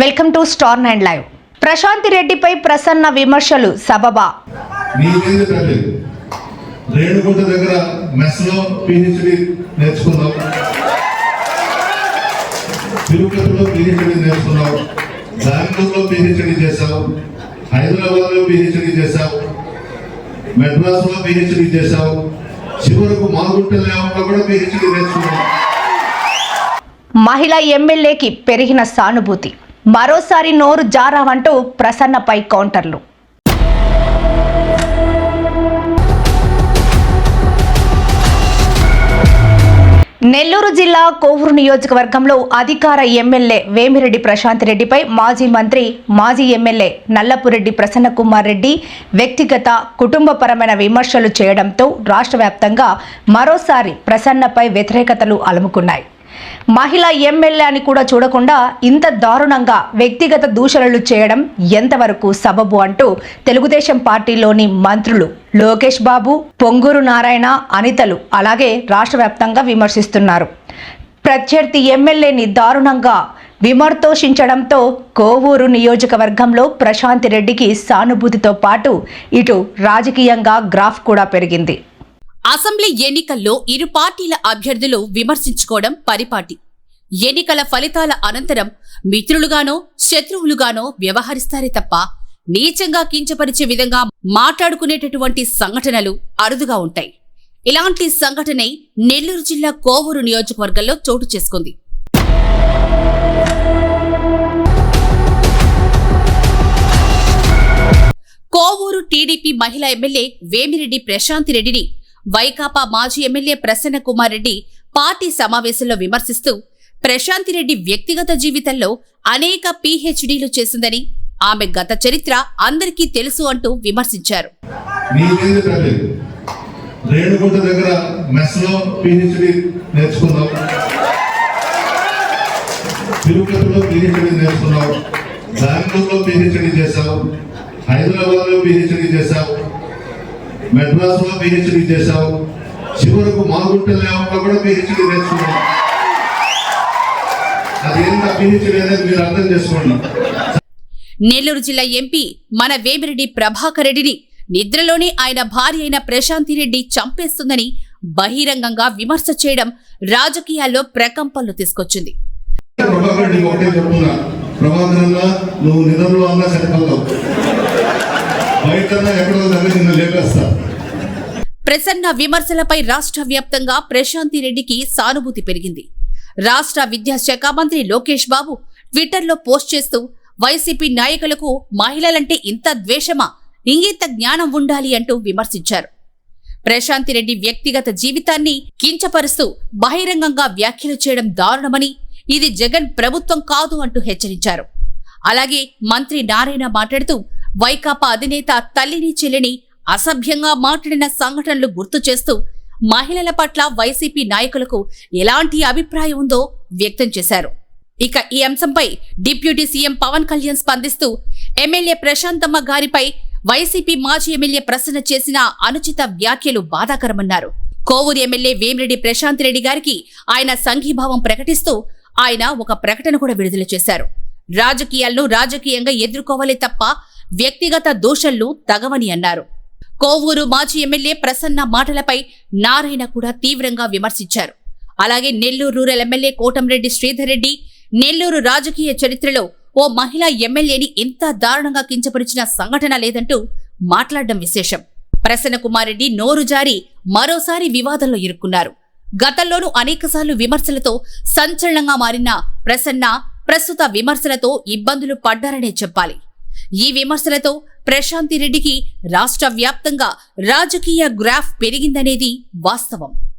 Welcome to Star Nine Live. Prashanti రెడ్డిపై ప్రసన్న విమర్శలు సబబా. రేణుగుంట దగ్గర మెస్లో పిహెచ్డి నేర్చుకున్నావు తిరుపతిలో పిహెచ్డి నేర్చుకున్నావు బెంగళూరులో పిహెచ్డి చేశావు హైదరాబాద్లో పిహెచ్డి చేశావు మెడ్రాస్లో పిహెచ్డి చేశావు చివరకు మాగుంట కూడా పిహెచ్డి నేర్చుకున్నావు మహిళ ఎమ్మెల్యేకి పెరిగిన సానుభూతి. మరోసారి నోరు జారావంటూ ప్రసన్నపై కౌంటర్లు. నెల్లూరు జిల్లా కోవూరు నియోజకవర్గంలో అధికార ఎమ్మెల్యే వేమిరెడ్డి ప్రశాంత్ రెడ్డిపై మాజీ మంత్రి మాజీ ఎమ్మెల్యే నల్లపురెడ్డి ప్రసన్న కుమార్ రెడ్డి వ్యక్తిగత కుటుంబపరమైన విమర్శలు చేయడంతో రాష్ట్ర వ్యాప్తంగా మరోసారి ప్రసన్నపై వ్యతిరేకతలు అలుముకున్నాయి. మహిళ ఎమ్మెల్యే అని కూడా చూడకుండా ఇంత దారుణంగా వ్యక్తిగత దూషణలు చేయడం ఎంతవరకు సబబు అంటూ తెలుగుదేశం పార్టీలోని మంత్రులు లోకేష్ బాబు పొంగూరు నారాయణ అనితలు అలాగే రాష్ట్ర వ్యాప్తంగా విమర్శిస్తున్నారు. ప్రత్యర్థి ఎమ్మెల్యేని దారుణంగా విమర్తోషించడంతో కోవూరు నియోజకవర్గంలో ప్రశాంతి రెడ్డికి సానుభూతితో పాటు ఇటు రాజకీయంగా గ్రాఫ్ కూడా పెరిగింది. అసెంబ్లీ ఎన్నికల్లో ఇరు పార్టీల అభ్యర్థులు విమర్శించుకోవడం పరిపాటి. ఎన్నికల ఫలితాల అనంతరం మిత్రులుగానో శత్రువులుగానో వ్యవహరిస్తారే తప్ప నీచంగా కించపరిచే విధంగా మాట్లాడుకునేటటువంటి సంఘటనలు అరుదుగా ఉంటాయి. ఇలాంటి సంఘటనే నెల్లూరు జిల్లా కోవూరు నియోజకవర్గంలో చోటు చేసుకుంది. కోవూరు టీడీపీ మహిళా ఎమ్మెల్యే వేమిరెడ్డి ప్రశాంతి రెడ్డిని వైకాపా మాజీ ఎమ్మెల్యే ప్రసన్న కుమార్ రెడ్డి పార్టీ సమావేశంలో విమర్శిస్తూ ప్రశాంతి రెడ్డి వ్యక్తిగత జీవితంలో అనేక పీహెచ్డీలు చేసిందని ఆమె గత చరిత్ర అందరికీ తెలుసు అంటూ విమర్శించారు. రేణుగుంట దగ్గర మెస్లో పిహెచ్డి నేర్చుకున్నావు తిరుపతిలో పిహెచ్డి నేర్చుకున్నావు బెంగళూరులో పిహెచ్డి చేశావు హైదరాబాద్లో పిహెచ్డి చేశావు మెడ్రాస్లో పిహెచ్డి చేశావు. చివరకు మాగుంట లేఅవుట్లో కూడా పిహెచ్డి నేర్చుకున్నావు. అదేంత పిహెచ్డి అనేది మీరు అర్థం చేసుకోండి. నెల్లూరు జిల్లా ఎంపీ మన వేమిరెడ్డి ప్రభాకర్ రెడ్డిని నిద్రలోనే ఆయన భార్య అయిన ప్రశాంతి రెడ్డి చంపేస్తుందని బహిరంగంగా విమర్శ చేయడం రాజకీయాల్లో ప్రకంపనలు తీసుకొచ్చింది. ప్రభాకర్ నీకు ఒకటే చెప్తున్నా ప్రభాకర్ అన్న నువ్వు నిద్రలో అన్నా సరిపోతావు. ప్రసన్న విమర్శలపై రాష్ట్ర వ్యాప్తంగా ప్రశాంతి రెడ్డికి సానుభూతి పెరిగింది. రాష్ట్ర విద్యాశాఖ మంత్రి లోకేష్ బాబు ట్విట్టర్లో పోస్ట్ చేస్తూ వైసీపీ నాయకులకు మహిళలంటే ఇంత ద్వేషమా? ఇంగిత జ్ఞానం ఉండాలి అంటూ విమర్శించారు. ప్రశాంతి రెడ్డి వ్యక్తిగత జీవితాన్ని కించపరుస్తూ బహిరంగంగా వ్యాఖ్యలు చేయడం దారుణమని ఇది జగన్ ప్రభుత్వం కాదు అంటూ హెచ్చరించారు. అలాగే మంత్రి నారాయణ మాట్లాడుతూ వైకాపా అధినేత తల్లిని చెల్లిని అసభ్యంగా మాట్లాడిన సంఘటనలు గుర్తు చేస్తూ మహిళల పట్ల వైసీపీ నాయకులకు ఎలాంటి అభిప్రాయం ఉందో వ్యక్తం చేశారు. ఇక ఈ అంశంపై డిప్యూటీ సీఎం పవన్ కళ్యాణ్ స్పందిస్తూ ఎమ్మెల్యే ప్రశాంతమ్మ గారిపై వైసీపీ మాజీ ఎమ్మెల్యే ప్రశ్న చేసిన అనుచిత వ్యాఖ్యలు బాధాకరమన్నారు. కోవూరు ఎమ్మెల్యే వేమిరెడ్డి ప్రశాంత్ రెడ్డి గారికి ఆయన సంఘీభావం ప్రకటిస్తూ ఆయన ఒక ప్రకటన కూడా విడుదల చేశారు. రాజకీయాలను రాజకీయంగా ఎదుర్కోవాలి తప్ప వ్యక్తిగత దోషల్లు తగవని అన్నారు. కోవూరు మాజీ ఎమ్మెల్యే ప్రసన్న మాటలపై నారాయణ కూడా తీవ్రంగా విమర్శించారు. అలాగే నెల్లూరు రూరల్ ఎమ్మెల్యే కోటంరెడ్డి శ్రీధర్ రెడ్డి నెల్లూరు రాజకీయ చరిత్రలో ఓ మహిళా ఎమ్మెల్యేని ఇంత దారుణంగా కించపరిచిన సంఘటన లేదంటూ మాట్లాడడం విశేషం. ప్రసన్న కుమార్ రెడ్డి నోరు జారి మరోసారి వివాదంలో ఇరుక్కున్నారు. గతంలోనూ అనేకసార్లు విమర్శలతో సంచలనంగా మారిన ప్రసన్న ప్రస్తుత విమర్శలతో ఇబ్బందులు పడ్డారనే చెప్పాలి. ఈ విమర్శలతో ప్రశాంతి రెడ్డికి రాష్ట్ర వ్యాప్తంగా రాజకీయ గ్రాఫ్ పెరిగిందనేది వాస్తవం.